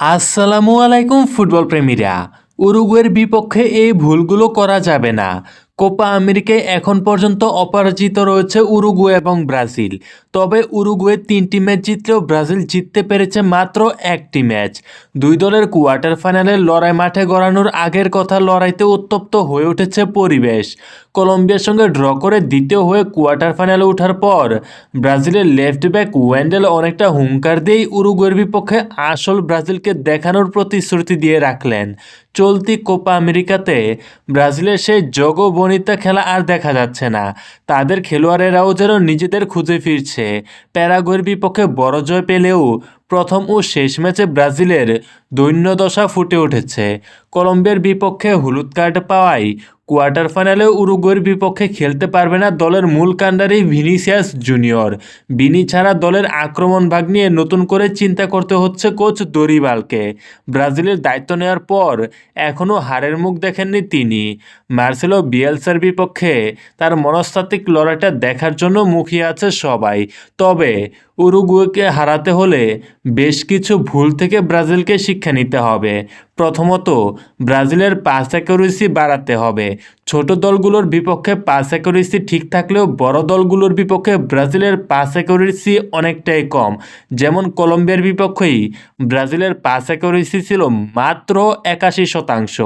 আসসালামু আলাইকুম ফুটবল প্রেমীরা। উরুগুয়ের বিপক্ষে এই ভুলগুলো করা যাবে না। কোপা আমেরিকায় এখন পর্যন্ত অপরাজিত রয়েছে উরুগুয়ে এবং ব্রাজিল। তবে উরুগুয়ে তিনটি ম্যাচ জিতলেও ব্রাজিল জিততে পেরেছে মাত্র একটি ম্যাচ। দুই দলের কোয়ার্টার ফাইনালের লড়াই মাঠে গড়ানোর আগের কথা লড়াইতে উত্তপ্ত হয়ে উঠেছে পরিবেশ। কলম্বিয়ার সঙ্গে ড্র করে দ্বিতীয় হয়ে কোয়ার্টার ফাইনালে ওঠার পর ব্রাজিলের লেফট ব্যাক ওয়েন্ডেল অনেকটা হুঙ্কার দিয়েই উরুগুয়ের বিপক্ষে আসল ব্রাজিলকে দেখানোর প্রতিশ্রুতি দিয়ে রাখলেন। চলতি কোপা আমেরিকাতে ব্রাজিলের সেই জগবনিতা খেলা আর দেখা যাচ্ছে না। তাদের খেলোয়াড়েরাও যেন নিজেদের খুঁজে ফিরছে। প্যারাগুয়ের বিপক্ষে বড় জয় পেলেও প্রথম ও শেষ ম্যাচে ব্রাজিলের দৈন্যদশা ফুটে উঠেছে। কলম্বিয়ার বিপক্ষে হলুদ কার্ড পাওয়ায় কোয়ার্টার ফাইনালে উরুগুয়ের বিপক্ষে খেলতে পারবে না দলের মূল কাণ্ডারি ভিনিসিয়াস জুনিয়র। বিনি ছাড়া দলের আক্রমণ ভাগ নিয়ে নতুন করে চিন্তা করতে হচ্ছে কোচ দরিবালকে। ব্রাজিলের দায়িত্ব নেওয়ার পর এখনও হারের মুখ দেখেননি তিনি। মার্সেলো বিয়েলসার বিপক্ষে তার মনস্তাত্ত্বিক লড়াইটা দেখার জন্য মুখিয়ে আছে সবাই। তবে উরুগুয়েকে হারাতে হলে বেশ কিছু ভুল থেকে ব্রাজিলকে শিক্ষা নিতে হবে। প্রথমত, ব্রাজিলের পাস অ্যাকুরেসি বাড়াতে হবে। ছোট দলগুলোর বিপক্ষে পাস অ্যাকুরেসি ঠিক থাকলেও বড় দলগুলোর বিপক্ষে ব্রাজিলের পাস অ্যাকুরেসি অনেকটাই কম। যেমন কলম্বিয়ার বিপক্ষেই ব্রাজিলের পাস অ্যাকুরেসি ছিল মাত্র একাশি শতাংশ।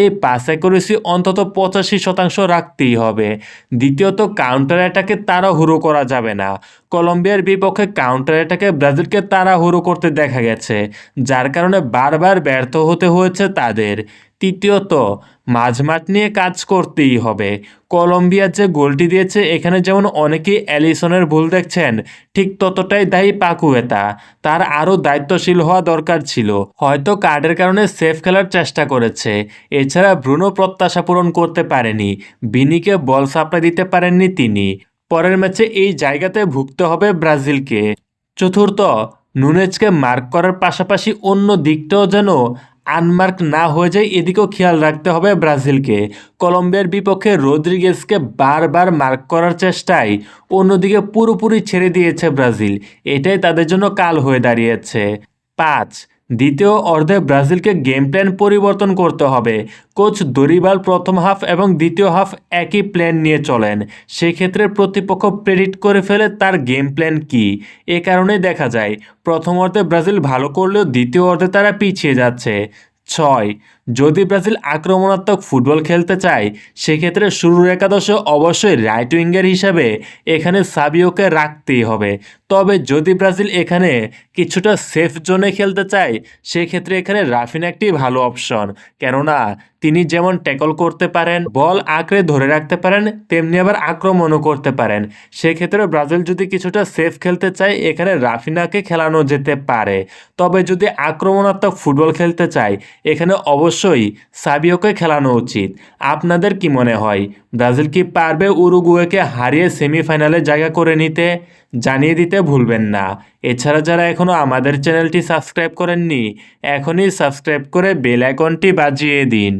এই পাস অ্যাকুরেসি অন্তত পঁচাশি শতাংশ রাখতেই হবে। দ্বিতীয়ত কাউন্টার অ্যাটাকে তাড়াহুড়ো করা যাবে না। কলম্বিয়ার বিপক্ষে কাউন্টার অ্যাটাকে ব্রাজিলকে তাড়াহুড়ো করতে দেখা গেছে, যার কারণে বারবার ব্যর্থ হতে হয়েছে তাদের। তৃতীয়ত, মাঝমাঠ নিয়ে কাজ করতেই হবে। কলম্বিয়া যে গোলটি দিয়েছে, এখানে যেমন অনেকেই অ্যালিসনের ভুল দেখছেন, ঠিক ততটাই দায়ী পাকুয়েতা। তার আরও দায়িত্বশীল হওয়া দরকার ছিল। হয়তো কার্ডের কারণে সেফ খেলার চেষ্টা করেছে। এছাড়া ব্রুনো প্রত্যাশা পূরণ করতে পারেনি। বিনিকে বল সাপ্লাই দিতে পারেননি তিনি। পরের ম্যাচে এই জায়গাতে ভুগতে হবে ব্রাজিলকে। চতুর্থ নুনেজকে মার্ক করার পাশাপাশি অন্য দিকটাও যেন আনমার্ক না হয়ে যায়, এদিকেও খেয়াল রাখতে হবে ব্রাজিলকে। কলম্বিয়ার বিপক্ষে রদ্রিগেজকে বারবার মার্ক করার চেষ্টায় অন্যদিকে পুরোপুরি ছেড়ে দিয়েছে ব্রাজিল। এটাই তাদের জন্য কাল হয়ে দাঁড়িয়েছে। পাঁচ দ্বিতীয় অর্ধে ব্রাজিলকে গেম প্ল্যান পরিবর্তন করতে হবে। কোচ দরিবাল প্রথম হাফ এবং দ্বিতীয় হাফ একই প্ল্যান নিয়ে চলেন। সেক্ষেত্রে প্রতিপক্ষ প্রেডিট করে ফেলে তার গেম প্ল্যান কি? এ কারণে দেখা যায়, প্রথম অর্ধে ব্রাজিল ভালো করলেও দ্বিতীয় অর্ধে তারা পিছিয়ে যাচ্ছে। ছয় যদি ব্রাজিল আক্রমণাত্মক ফুটবল খেলতে চায়, সেক্ষেত্রে শুরুর একাদশে অবশ্যই রাইট উইঙ্গার হিসাবে এখানে সাবিওকে রাখতেই হবে। তবে যদি ব্রাজিল এখানে কিছুটা সেফ জোনে খেলতে চায়, সেক্ষেত্রে এখানে রাফিন একটি ভালো অপশন কেননা, তিনি যেমন ট্যাকল করতে পারেন, বল আঁকড়ে ধরে রাখতে পারেন, তেমনি আবার আক্রমণও করতে পারেন। সেক্ষেত্রে ব্রাজিল যদি কিছুটা সেফ খেলতে চায়, এখানে রাফিনাকে খেলানো যেতে পারে। তবে যদি আক্রমণাত্মক ফুটবল খেলতে চায়, এখানে অবশ্যই সাবিওকে খেলানো উচিত। আপনাদের কি মনে হয়, ব্রাজিল কি পারবে উরুগুয়েকে হারিয়ে সেমিফাইনালে জায়গা করে নিতে? জানিয়ে দিতে ভুলবেন না। এছাড়া যারা এখনও আমাদের চ্যানেলটি সাবস্ক্রাইব করেননি, এখনই সাবস্ক্রাইব করে বেল আইকনটি বাজিয়ে দিন।